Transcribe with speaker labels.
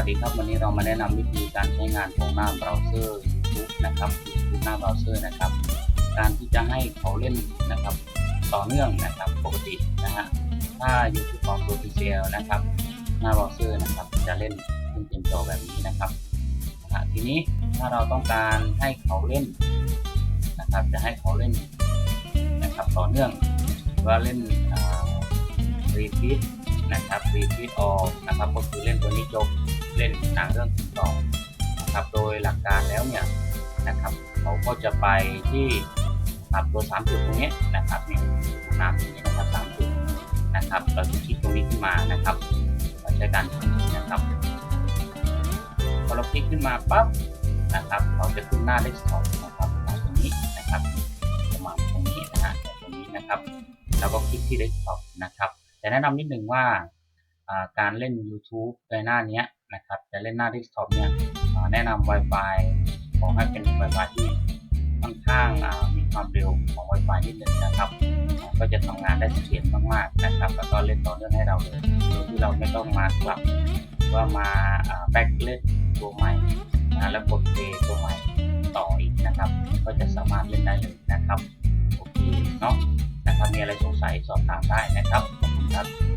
Speaker 1: วัสดีครับวันนี้เรามาแนะนำวิธีการใช้งานของหน้าเบราว์เซอร์ YouTube นะครับ YouTube หน้าเบราว์เซอร์นะครับ การที่จะให้เขาเล่นนะครับ ต่อเนื่องนะครับปกตินะฮะถ้า YouTube ของ Professional นะครับหน้าเบราว์เซอร์นะครับ จะเล่นขึ้นเต็มจอแบบนี้นะครับนะฮะทีนี้ถ้าเราต้องการให้เขาเล่นนะครับ จะให้เขาเล่นนะครับต่อเนื่องว่าเล่นรีพีทนะครับรีพีทออนะครับก็คือเล่นตัวนี้จบ เล่นหนังเรื่องต่อนะครับโดยหลักการแล้วเนี่ยนะครับเขาก็จะไปที่นะครับตัวสามจุดตรงนี้นะครับนี่น้ำตรงนี้นะครับสามจุดนะครับ เราจะคลิกตรงนี้ขึ้นมานะครับเราใช้การคลิกนะครับพอเราคลิกขึ้นมาปั๊บนะครับ เราจะขึ้นหน้าเดสอปนะครับมาตรงนี้นะครับประมาณตรงนี้นะฮะตรงนี้นะครับ แล้วก็คลิกที่เดสก์ท็อปนะครับ แต่แนะนำนิดนึงว่า การเล่น YouTube ในหน้านี้นะครับจะเล่นหน้าเดสก์ท็อปเนี่ยแนะนำ Wi-Fi ขอให้เป็น Wi-Fi ที่ค่อนข้างมีความเร็วของ Wi-Fi นิดนึงนะครับ ก็จะทำงานได้เสถียรมากๆนะครับ แล้วก็เล่นต่อเนื่องให้เราเลยโดยที่เราไม่ต้องมากลับว่ามาแบ็กเล่นตัวใหม่นะแล้วกดเพลย์ตัวใหม่ต่ออีกนะครับ ก็จะสามารถเล่นได้เลยนะครับโอเคเนาะนะครับมีอะไรสงสัยสอบถามได้นะครับขอบคุณครับ